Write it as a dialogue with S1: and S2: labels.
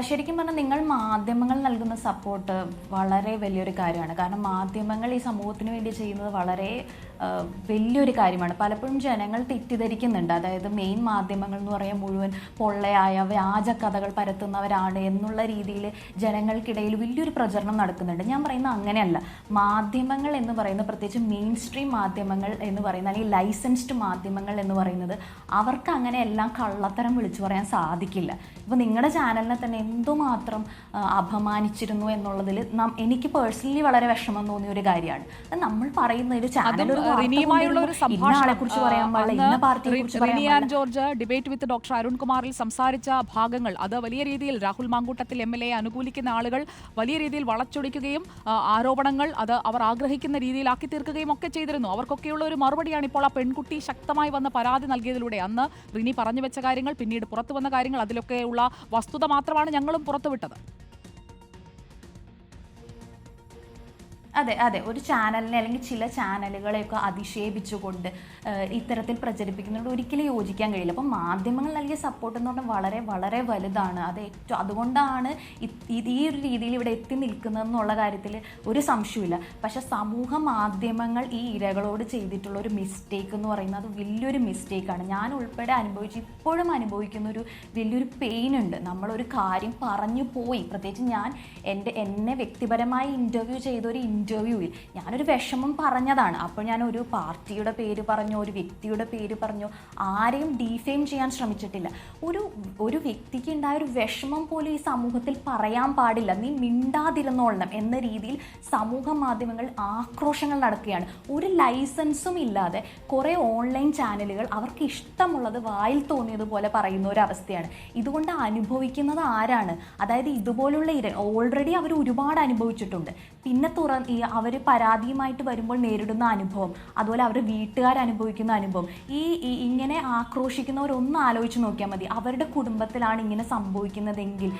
S1: ശരിക്കും പറഞ്ഞാൽ നിങ്ങൾ മാധ്യമങ്ങൾ നൽകുന്ന സപ്പോർട്ട് വളരെ വലിയൊരു കാര്യമാണ്. കാരണം മാധ്യമങ്ങൾ ഈ സമൂഹത്തിന് വേണ്ടി ചെയ്യുന്നത് വളരെ വലിയൊരു കാര്യമാണ്. പലപ്പോഴും ജനങ്ങൾ തെറ്റിദ്ധരിക്കുന്നുണ്ട്. അതായത് മെയിൻ മാധ്യമങ്ങൾ എന്ന് പറയാൻ മുഴുവൻ പൊള്ളയായ വ്യാജ കഥകൾ പരത്തുന്നവരാണ് എന്നുള്ള രീതിയിൽ ജനങ്ങൾക്കിടയിൽ വലിയൊരു പ്രചരണം നടക്കുന്നുണ്ട്. ഞാൻ പറയുന്നത് അങ്ങനെയല്ല. മാധ്യമങ്ങൾ എന്ന് പറയുന്ന പ്രത്യേകിച്ച് മെയിൻ സ്ട്രീം മാധ്യമങ്ങൾ എന്ന് പറയുന്ന അല്ലെങ്കിൽ ലൈസൻസ്ഡ് മാധ്യമങ്ങൾ എന്ന് പറയുന്നത് അവർക്ക് അങ്ങനെ എല്ലാം കള്ളത്തരം വിളിച്ചു പറയാൻ സാധിക്കില്ല. ഇപ്പോൾ നിങ്ങളുടെ ചാനലിനെ തന്നെ എന്തുമാത്രം അപമാനിച്ചിരുന്നു എന്നുള്ളതിൽ നാം എനിക്ക് പേഴ്സണലി വളരെ വിഷമം തോന്നിയ ഒരു കാര്യമാണ്. നമ്മൾ പറയുന്ന ഒരു ചാനൽ
S2: അതും
S1: ഒരു വാർത്ത
S2: റിനിയുമായുള്ള ഒരു
S1: കൊണ്ടുവരുമ്പോൾ ഇന്ന ആളെ
S2: സംഭാഷണം
S1: കുറിച്ച് പറയാൻ പാടില്ല ഇന്ന പാർട്ടിയെ കുറിച്ച് പറയാൻ
S2: റിനി
S1: പാടില്ല.
S2: ജോർജ് ഡിബേറ്റ് വിത്ത് ഡോക്ടർ അരുൺകുമാറിൽ സംസാരിച്ച ഭാഗങ്ങൾ അത് വലിയ രീതിയിൽ Rahul Mamkootathil M L A അനുകൂലിക്കുന്ന ആളുകൾ വലിയ രീതിയിൽ വളച്ചൊടിക്കുകയും ആരോപണങ്ങൾ അത് അവർ ആഗ്രഹിക്കുന്ന രീതിയിലാക്കി തീർക്കുകയും ഒക്കെ ചെയ്തിരുന്നു. അവർക്കൊക്കെയുള്ള ഒരു മറുപടിയാണ് ഇപ്പോൾ ആ പെൺകുട്ടി ശക്തമായി വന്ന പരാതി നൽകിയതിലൂടെ. അന്ന് റിനി പറഞ്ഞു വെച്ച കാര്യങ്ങൾ പിന്നീട് പുറത്തു വന്ന കാര്യങ്ങൾ അതിലൊക്കെയുള്ള വസ്തുത മാത്രമാണ് ഞങ്ങളും പുറത്തുവിട്ടത്.
S1: അതെ അതെ. ഒരു ചാനലിനെ അല്ലെങ്കിൽ ചില ചാനലുകളെയൊക്കെ അധിക്ഷേപിച്ചുകൊണ്ട് ഇത്തരത്തിൽ പ്രചരിപ്പിക്കുന്നതിനോട് ഒരിക്കലും യോജിക്കാൻ കഴിയില്ല. അപ്പം മാധ്യമങ്ങൾ നൽകിയ സപ്പോർട്ട് എന്ന് പറഞ്ഞാൽ വളരെ വളരെ വലുതാണ്. അത് ഏറ്റവും അതുകൊണ്ടാണ് ഈ ഒരു രീതിയിൽ ഇവിടെ എത്തി നിൽക്കുന്നതെന്നുള്ള കാര്യത്തിൽ ഒരു സംശയമില്ല പക്ഷെ സമൂഹ മാധ്യമങ്ങൾ ഈ ഇരകളോട് ചെയ്തിട്ടുള്ള ഒരു മിസ്റ്റേക്ക് എന്ന് പറയുന്നത് അത് വലിയൊരു മിസ്റ്റേക്കാണ് ഞാൻ ഉൾപ്പെടെ അനുഭവിച്ച് ഇപ്പോഴും അനുഭവിക്കുന്ന ഒരു വലിയൊരു പെയിൻ ഉണ്ട്. നമ്മളൊരു കാര്യം പറഞ്ഞു പോയി. പ്രത്യേകിച്ച് ഞാൻ എന്റെ എന്നെ വ്യക്തിപരമായി ഇന്റർവ്യൂ ചെയ്ത ഒരു ഇന്റർവ്യൂവിൽ ഞാനൊരു വിഷമം പറഞ്ഞതാണ്. അപ്പോൾ ഞാൻ ഒരു പാർട്ടിയുടെ പേര് പറഞ്ഞോ ഒരു വ്യക്തിയുടെ പേര് പറഞ്ഞോ. ആരെയും ഡീഫെയിം ചെയ്യാൻ ശ്രമിച്ചിട്ടില്ല. ഒരു ഒരു വ്യക്തിക്ക് ഉണ്ടായ ഒരു വിഷമം പോലും ഈ സമൂഹത്തിൽ പറയാൻ പാടില്ല. നീ മിണ്ടാതിരുന്നോളണം എന്ന രീതിയിൽ സമൂഹ മാധ്യമങ്ങൾ ആക്രോശങ്ങൾ നടക്കുകയാണ്. ഒരു ലൈസൻസും ഇല്ലാതെ കുറേ ഓൺലൈൻ ചാനലുകൾ അവർക്ക് ഇഷ്ടമുള്ളത് വായിൽ തോന്നിയതുപോലെ പറയുന്ന ഒരു അവസ്ഥയാണ്. ഇതുകൊണ്ട് അനുഭവിക്കുന്നത് ആരാണ്? അതായത് ഇതുപോലുള്ള ഇര ഓൾറെഡി അവർ ഒരുപാട് അനുഭവിച്ചിട്ടുണ്ട്. പിന്നെ തുറ ഈ അവർ പരാതിയുമായിട്ട് വരുമ്പോൾ നേരിടുന്ന അനുഭവം അതുപോലെ അവരുടെ വീട്ടുകാർ അനുഭവിക്കുന്ന അനുഭവം ഈ- ഇങ്ങനെ ആക്രോശിക്കുന്നവരൊന്ന് ആലോചിച്ച് നോക്കിയാൽ മതി. അവരുടെ കുടുംബത്തിലാണ് ഇങ്ങനെ സംഭവിക്കുന്നതെങ്കിൽ.